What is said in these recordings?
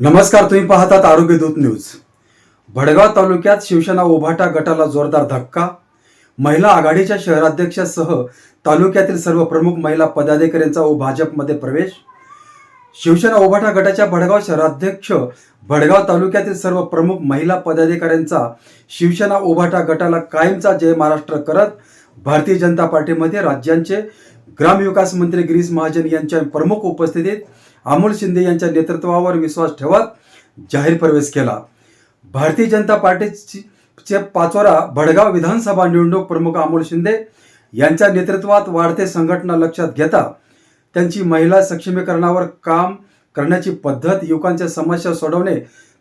नमस्कार तुम्ही पाहतात आरोग्य दूत न्यूज. भडगाव तालुक्यात शिवसेना उभाटा गटाला जोरदार धक्का. महिला आघाडीच्या शहराध्यक्षासह तालुक्यातील सर्व प्रमुख महिला पदाधिकाऱ्यांचा व भाजपमध्ये प्रवेश. शिवसेना ओभाटा गटाच्या भडगाव शहराध्यक्ष भडगाव तालुक्यातील सर्व प्रमुख महिला पदाधिकाऱ्यांचा शिवसेना ओभाटा गटाला कायमचा जय महाराष्ट्र करत भारतीय जनता पार्टीमध्ये राज्यांचे ग्रामविकास मंत्री गिरीश महाजन यांच्या प्रमुख उपस्थितीत अमोल शिंदे यांच्या नेतृत्वावर विश्वास ठेवत जाहीर प्रवेश केला. भारतीय जनता पार्टीचे पाचोरा भडगाव विधानसभा निवडणूक प्रमुख अमोल शिंदे यांच्या नेतृत्वात वाढते संघटना लक्षात घेता त्यांची महिला सक्षमीकरणावर काम करण्याची पद्धत युवकांच्या समस्या सोडवणे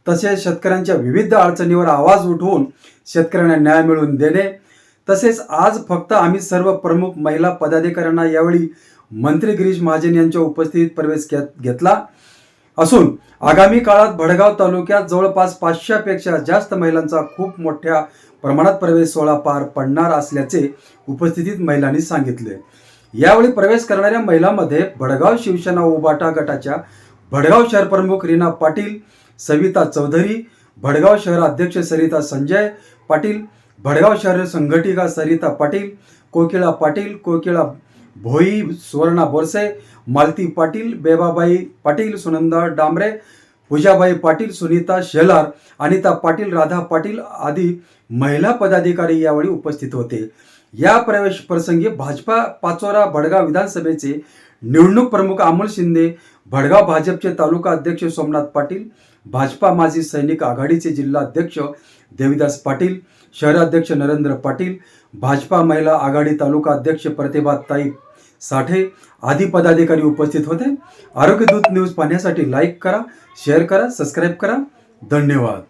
तसेच शेतकऱ्यांच्या विविध अडचणीवर आवाज उठवून शेतकऱ्यांना न्याय मिळवून देणे तसेच आज फक्त आम्ही सर्व प्रमुख महिला पदाधिकाऱ्यांना यावेळी मंत्री गिरीश महाजन यांच्या उपस्थितीत प्रवेश घेतला. असून आगामी काळात भडगाव तालुक्यात जवळपास पाचशेपेक्षा जास्त महिलांचा खूप मोठ्या प्रमाणात प्रवेश सोहळा पार पडणार असल्याचे उपस्थितीत महिलांनी सांगितले. यावेळी प्रवेश करणाऱ्या महिलांमध्ये भडगाव शिवसेना उबाटा गटाच्या भडगाव शहर प्रमुख रीना पाटील सविता चौधरी भडगाव शहर अध्यक्ष सरिता संजय पाटील भडगाव शहर संघटिका सरिता पाटील कोकिळा पाटील कोकिळा भोई सुवर्णा बोरसे मालती पाटील बेबाबाई पाटील सुनंदा डांबरे पूजाबाई पाटील सुनीता शेलार अनिता पाटील राधा पाटील आदी महिला पदाधिकारी यावेळी उपस्थित होते. या प्रवेश प्रसंगी भाजपा पाचोरा भडगाव विधानसभेचे निवडणूक प्रमुख अमोल शिंदे भडगाव भाजपचे तालुका अध्यक्ष सोमनाथ पाटील भाजपा माजी सैनिक आघाडीचे जिल्हा अध्यक्ष देविदास पाटील शहराध्यक्ष नरेंद्र पाटील भाजपा महिला आघाडी तालुका अध्यक्ष प्रतिभाताई साठे आदी पदाधिकारी उपस्थित होते. आरोग्यदूत न्यूज पाहण्यासाठी लाईक करा शेअर करा सबस्क्राईब करा. धन्यवाद.